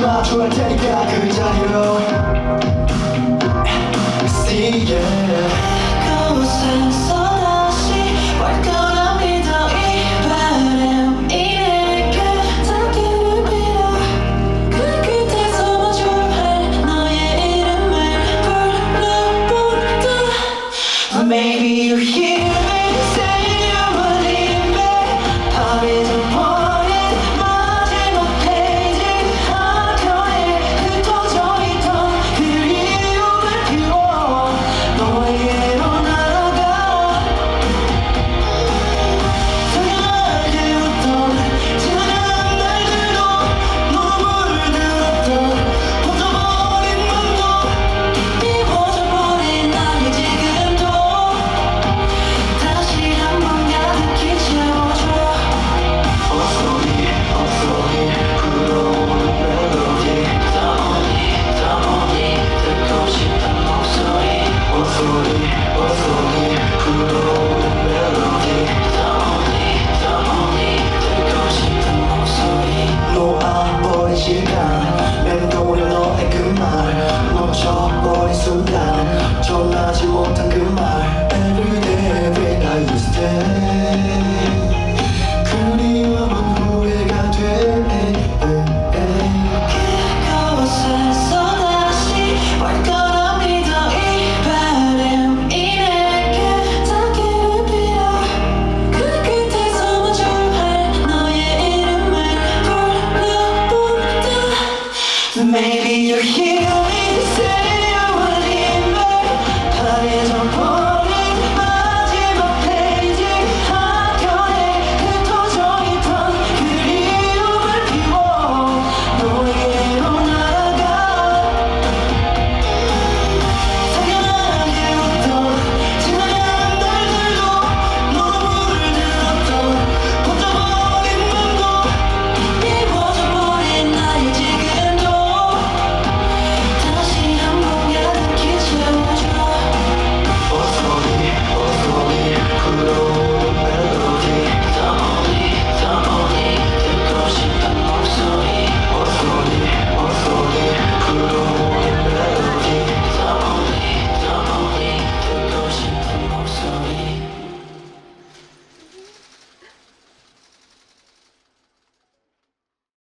마주할 테니까 그 자리로. Maybe you're here.